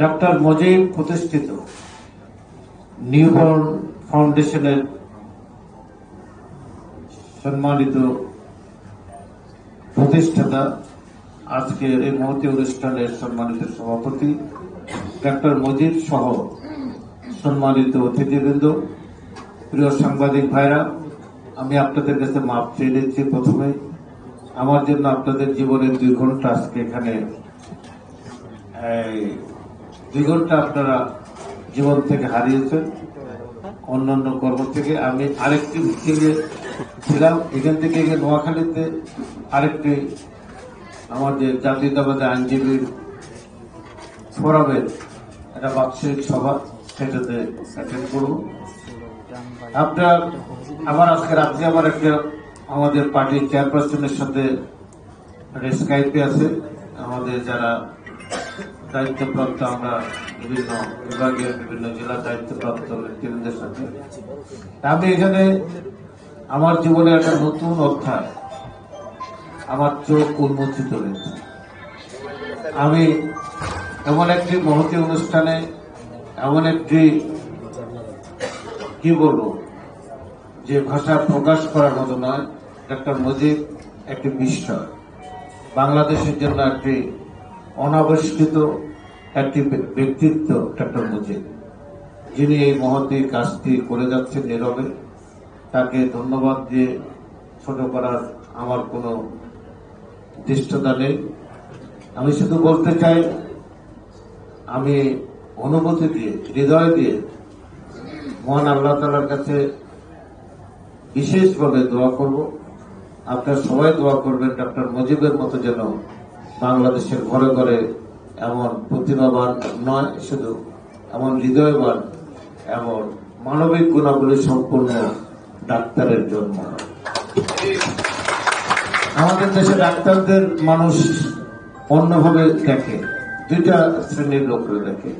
Doctor Mojib প্রতিষ্ঠিত newborn ফাউন্ডেশনের সম্মানিত প্রতিষ্ঠাতা। আজকের এই মহতী অনুষ্ঠানের সম্মানিত সভাপতি ডাক্তার মজিব সহ সম্মানিত অতিথিবৃন্দ, প্রিয় সাংবাদিক ভাইরা, আমি আপনাদের কাছে মাপ চেয়ে নিচ্ছি প্রথমে। আমার জন্য আপনাদের জীবনের দুই ঘণ্টা আজকে এখানে দুই ঘণ্টা আপনারা জীবন থেকে হারিয়েছেন, অন্যান্য কর্ম থেকে। আমি আরেকটি মিটিংয়ে ছিলাম, এখান থেকে নোয়াখালীতে আরেকটি আমাদের জাতীয়তাবাদী আইনজীবীর ফোরামের একটা বাৎসরিক সভা, সেটাতে অ্যাটেন্ড করব। আপনার, আমার আজকে রাত্রে আমার একটা, আমাদের পার্টির চেয়ারপারসনের সাথে স্কাইপে আছে। আমাদের যারা দায়িত্বপ্রাপ্ত আমরা বিভিন্ন বিভাগের বিভিন্ন জেলা দায়িত্বপ্রাপ্ত ব্যক্তিদের সাথে। আমি এখানে আমার জীবনে একটা নতুন অধ্যায়, আমার চোখ উন্মোচিত হয়েছে। আমি এমন একটি মহতী অনুষ্ঠানে এমন একটি, কি বলব, যে ভাষা প্রকাশ করার মতো নয়, ডাক্তার মুজিব একটি বিস্ময় বাংলাদেশের জন্য একটি অনাবিষ্কৃত একটি ব্যক্তিত্ব, ডক্টর মুজিব। যিনি এই মহতী কাজটি করে যাচ্ছেন নীরবে তাকে ধন্যবাদ দিয়ে ছোট করার আমার কোনো দৃষ্টতা নেই। আমি শুধু বলতে চাই, আমি অনুভূতি দিয়ে, হৃদয় দিয়ে মহান আল্লাহ তালার কাছে বিশেষভাবে দোয়া করব। আপনার সবাই দোয়া করবেন, ডক্টর মুজিবের মতো যেন বাংলাদেশের ঘরে ঘরে এমন প্রতিভাবান নয়, শুধু এমন হৃদয়বান, এমন মানবিক গুণাবলী সম্পূর্ণ ডাক্তারের জন্ম। আমাদের দেশে ডাক্তারদের মানুষ অন্যভাবে দেখে, দুইটা শ্রেণির লোকরা দেখে।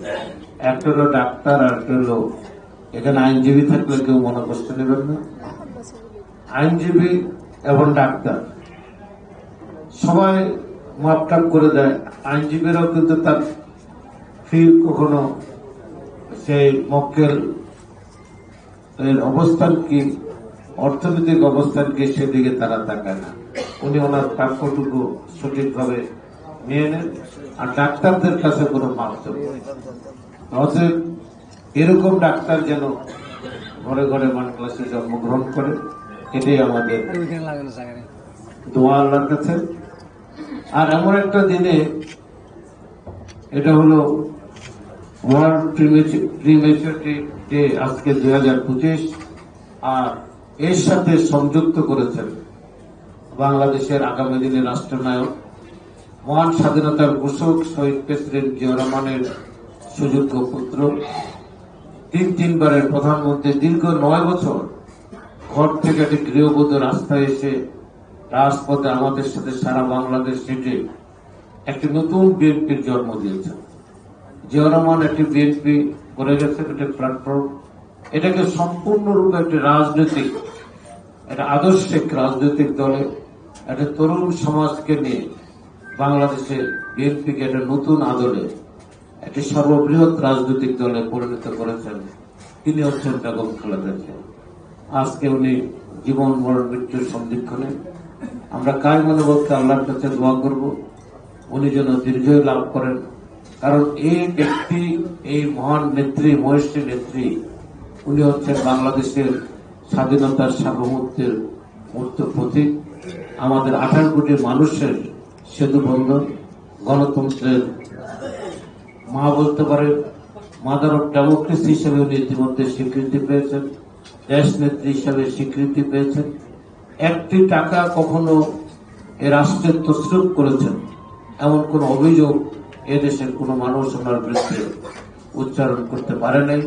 একটা হলো ডাক্তার, আর একটা হলো এখানে আইনজীবী থাকলে কেউ মনে কষ্ট নেবেন না। আইনজীবী এবং ডাক্তার। সবাই মাপটাপ করে দেয়। আইনজীবীরাও কিন্তু তার ফি কখনো সেই মক্কেল এর অবস্থান কি অর্থনৈতিক অবস্থান কি সেদিকে তারা তাকায় না। উনি ওনার প্রাপ্যটুকু সঠিকভাবে নিয়ে নেন আর ডাক্তারদের কাছে কোনো নেই। অতএব এরকম ডাক্তার যেন ঘরে ঘরে বাংলাদেশে জন্মগ্রহণ করে এটাই আমাদের দোয়া আল্লাহর কাছে। আর এমন একটা দিনে এটা হলো ওয়ার্ল্ড আজকে দুই হাজার পঁচিশ, আর এর সাথে সংযুক্ত করেছেন বাংলাদেশের আগামী দিনের রাষ্ট্রনায়ক, মহান স্বাধীনতার ঘোষক শহীদ প্রেসিডেন্ট জিয়া রহমানের সুযোগ্য পুত্র, তিন তিনবারের প্রধানমন্ত্রী, দীর্ঘ নয় বছর ঘর থেকে একটি গৃহবধূ রাস্তায় এসে রাজপথে আমাদের সাথে সারা বাংলাদেশ হেঁটে একটি নতুন বিএনপির জন্ম দিয়েছেন জিয়া রহমান একটি বিএনপি করে গেছেন একটি প্ল্যাটফর্ম এটাকে সম্পূর্ণরূপে একটি রাজনৈতিক, একটা আদর্শিক রাজনৈতিক দলে, একটা তরুণ সমাজকে নিয়ে বাংলাদেশে বিএনপিকে একটা নতুন আদলে একটি সর্ববৃহৎ রাজনৈতিক দলে পরিণত করেছেন। তিনি হচ্ছেন বেগম খালেদা আজকে উনি জীবন মরণ মৃত্যুর সন্ধিক্ষণে আমরা কায় মনে বলতে আল্লাহর কাছে দোয়া করব? উনি যেন দীর্ঘই লাভ করেন। কারণ এই ব্যক্তি, এই মহান নেত্রী মহেশ্বী নেত্রী, উনি হচ্ছেন বাংলাদেশের স্বাধীনতার সার্বভৌমত্বের মূর্ত প্রতীক। আমাদের আঠারো কোটি মানুষের সেতু বন্ধন, গণতন্ত্রের মা বলতে পারে মাদার অফ ডেমোক্রেসি হিসেবে উনি ইতিমধ্যে স্বীকৃতি পেয়েছেন, দেশ নেত্রী হিসেবে স্বীকৃতি পেয়েছেন। একটি টাকা কখনো এ রাষ্ট্রের তসরুপ করেছেন এমন কোন অভিযোগ এদেশের কোন মানুষ ওনার বিরুদ্ধে উচ্চারণ করতে পারে নাই।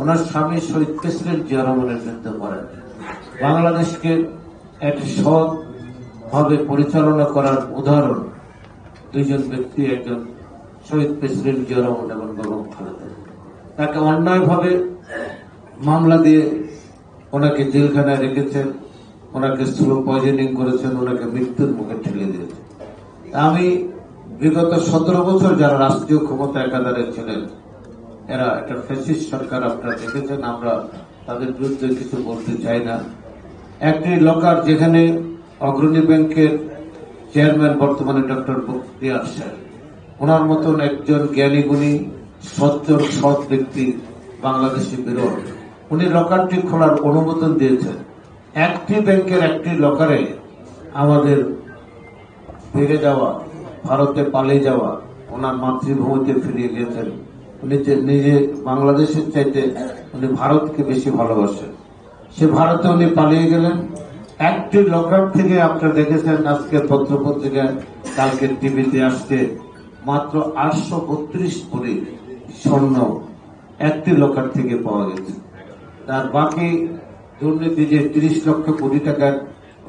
ওনার স্বামী শহীদ প্রেসিডেন্ট জিয়া রহমানের বিরুদ্ধে করেন বাংলাদেশকে একটি সৎ ভাবে পরিচালনা করার উদাহরণ দুইজন ব্যক্তি, একজন শহীদ প্রেসিডেন্ট জিয়া রহমান এবং খালেদা। তাকে অন্যায়ভাবে মামলা দিয়ে ওনাকে জেলখানায় রেখেছেন। ওনাকে স্লো পয়জনিং করেছেন, ওনাকে মৃত্যুর মুখে ঠেলে দিয়েছেন। আমি বিগত সতেরো বছর যারা রাষ্ট্রীয় ক্ষমতা একাধারে ছিলেন, এরা একটা ফ্যাসিস্ট সরকার আপনারা দেখেছেন, আমরা তাদের বিরুদ্ধে কিছু বলতে চাই না। একটি লকার যেখানে অগ্রণী ব্যাংকের চেয়ারম্যান বর্তমানে ডক্টর বক্তিয়ার সাহেব ওনার মতন একজন জ্ঞানী গুণী সচ্চর সৎ ব্যক্তি বাংলাদেশে বিরল উনি লকারটি খোলার অনুমোদন দিয়েছেন। একটি ব্যাংকের একটি লকারে আমাদের ফিরে যাওয়া, ভারতে পালিয়ে যাওয়া, ওনার মাতৃভূমিতে ফিরিয়ে গেছেন উনি নিজে বাংলাদেশের চাইতে উনি ভারতকে বেশি ভালোবাসেন। সে ভারতে উনি পালিয়ে গেলেন। একটি লকডাউন থেকে আপনারা দেখেছেন আজকে পত্র পত্রিকায় কালকে টিভিতে আসছে, মাত্র আটশো বত্রিশ কোটি স্বর্ণ একটি লকার থেকে পাওয়া গেছে। তার বাকি দুর্নীতি যে তিরিশ লক্ষ কোটি টাকার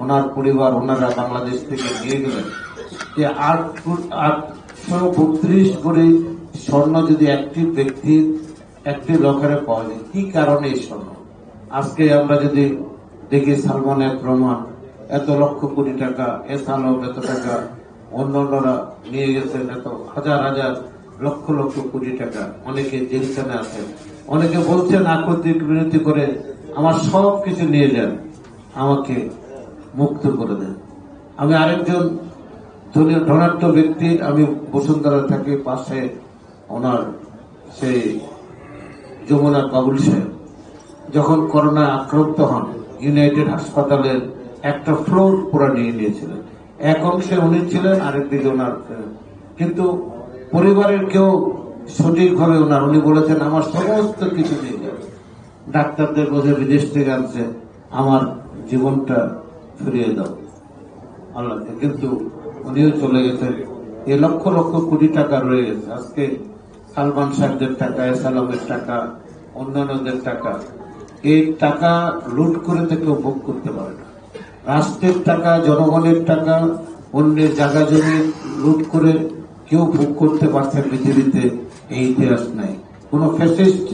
ওনার পরিবার, ওনারা বাংলাদেশ থেকে নিয়ে গেলেন, যে আট আটশো বত্রিশ কোটি স্বর্ণ যদি একটি ব্যক্তির একটি লকারে পাওয়া যায়, কি কারণে এই স্বর্ণ? আজকে আমরা যদি দেখি সালমান এক রহমান, এত লক্ষ কোটি টাকা এস আলম এত টাকা, অন্যান্যরা নিয়ে গেছেন, এত হাজার হাজার লক্ষ লক্ষ কোটি টাকা, অনেকে জেলখানে আছেন, অনেকে বলছেন আকস্মিক বিনতি করে আমার সব কিছু নিয়ে যান, আমাকে মুক্ত করে দেন। আমি আরেকজন ধনী, ধনাঢ্য ব্যক্তির, আমি বসুন্ধরা থাকি, পাশে ওনার সেই যমুনা কাবুল সাহেব। যখন করোনা আক্রান্ত হন, ইউনাইটেড হাসপাতালের একটা ফ্লোর পুরো নিয়ে নিয়েছিলেন। এক অংশে উনি ছিলেন আরেকদিকে ওনার, কিন্তু পরিবারের কেউ সঠিকভাবে ওনার, উনি বলেছেন, আমার সমস্ত কিছু নিয়ে ডাক্তারদের বোঝে, বিদেশ থেকে আনছে, আমার জীবনটা ফিরিয়ে দাও। আল্লাহকে কিন্তু উনিও চলে গেছেন। এ লক্ষ লক্ষ কোটি টাকা রয়ে গেছে। আজকে সালমান সাহেবদের টাকা এসালামের টাকা, অন্যান্যদের টাকা, এই টাকা লুট করে তো কেউ ভোগ করতে পারে না। রাষ্ট্রের টাকা, জনগণের টাকা, অন্যের জায়গা জমি লুট করে কেউ ভোগ করতে পারছে পৃথিবীতে, এই ইতিহাস নাই। কোন ফ্যাসিস্ট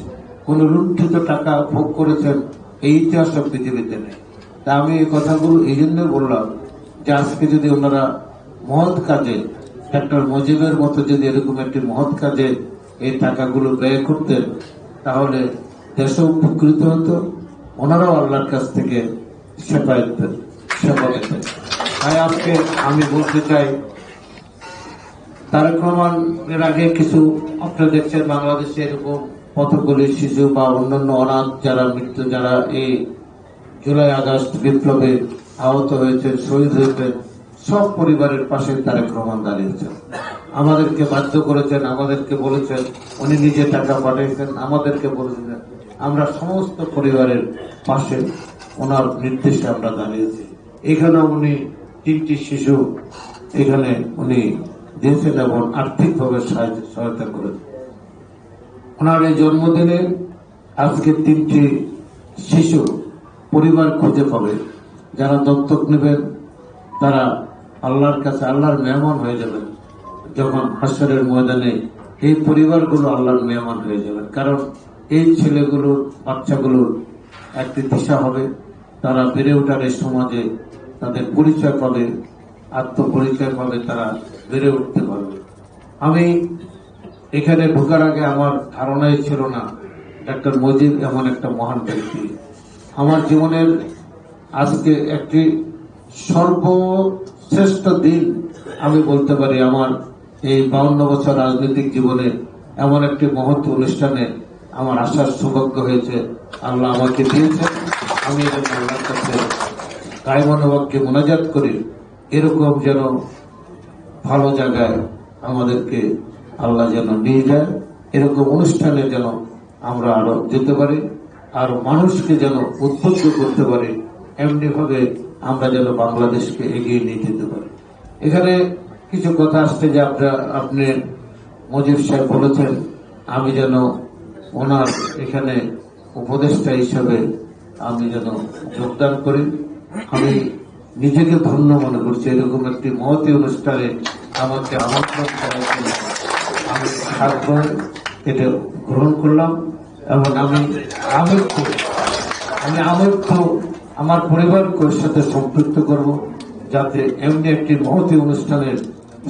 কোন লুণ্ঠিত টাকা ভোগ করেছেন এই ইতিহাস সব পৃথিবীতে নেই। তা আমি এই কথাগুলো এই জন্য বললাম যে আজকে যদি ওনারা মহৎ কাজে, ডক্টর মুজিবের মতো যদি এরকম একটি মহৎ কাজে এই টাকাগুলো ব্যয় করতেন, তাহলে দেশও উপকৃত হতো, ওনারাও আল্লাহর কাছ থেকে সেবা পেতেন সেবা পেতেন তাই আজকে আমি বলতে চাই, তারেক রহমান এর আগে কিছু আপনারা দেখছেন বাংলাদেশে এরকম কতগুলি শিশু বা অন্যান্য অনাথ যারা মৃত্যু, যারা এই জুলাই আগস্ট বিপ্লবে আহত হয়েছেন, শহীদ হয়েছেন, সব পরিবারের পাশে তারেক রহমান দাঁড়িয়েছেন আমাদেরকে বাধ্য করেছেন, আমাদেরকে বলেছেন, উনি নিজে টাকা পাঠিয়েছেন, আমাদেরকে বলেছেন, আমরা সমস্ত পরিবারের পাশে ওনার নির্দেশে আমরা দাঁড়িয়েছি এখানে উনি তিনটি শিশু, এখানে উনি দিয়েছেন এবং আর্থিকভাবে সহায়তা করেছেন। ওনার এই জন্মদিনে আজকে তিনটি শিশু পরিবার খুঁজে পাবে। যারা দত্তক নেবেন, তারা আল্লাহর কাছে আল্লাহর মেহমান হয়ে যাবেন। যখন হাসরের ময়দানে এই পরিবারগুলো আল্লাহর মেহমান হয়ে যাবেন কারণ এই ছেলেগুলোর বাচ্চাগুলোর একটি দিশা হবে। তারা বেড়ে ওঠার এই সমাজে তাদের পরিচয় পাবে, আত্মপরিচয় পাবে, তারা বেড়ে উঠতে পারবে। আমি এখানে ঢোকার আগে আমার ধারণাই ছিল না, ডাক্তার মজিদ এমন একটা মহান ব্যক্তি। আমার জীবনের আজকে একটি সর্বশ্রেষ্ঠ দিন আমি বলতে পারি আমার এই বাউন্ন বছর রাজনৈতিক জীবনে এমন একটি মহৎ অনুষ্ঠানে আমার আসার সৌভাগ্য হয়েছে। আল্লাহ আমাকে দিয়েছেন, আমি আল্লাহর কাছে গায়মানবাককে মোনাজাত করি। এরকম যেন ভালো জায়গায় আমাদেরকে আল্লাহ যেন নিয়ে যায়। এরকম অনুষ্ঠানে যেন আমরা আরও যেতে পারি, আর মানুষকে যেন উদ্বুদ্ধ করতে পারি এমনি ভাবে আমরা যেন বাংলাদেশকে এগিয়ে নিয়ে যেতে পারি। এখানে কিছু কথা আসছে যে আপনার, আপনি মজিব সাহেব বলেছেন, আমি যেন ওনার এখানে উপদেষ্টা হিসাবে আমি যেন যোগদান করি। আমি নিজেকে ধন্য মনে করছি। এরকম একটি মহতী অনুষ্ঠানে আমাকে আমন্ত্রণ করেছেন আমি সাতবার এটা গ্রহণ করলাম এবং আমি আমি আমি তো আমার পরিবারকে সাথে সম্পৃক্ত করব যাতে এমনি একটি মহতি অনুষ্ঠানের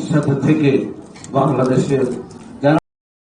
সাথে থেকে বাংলাদেশের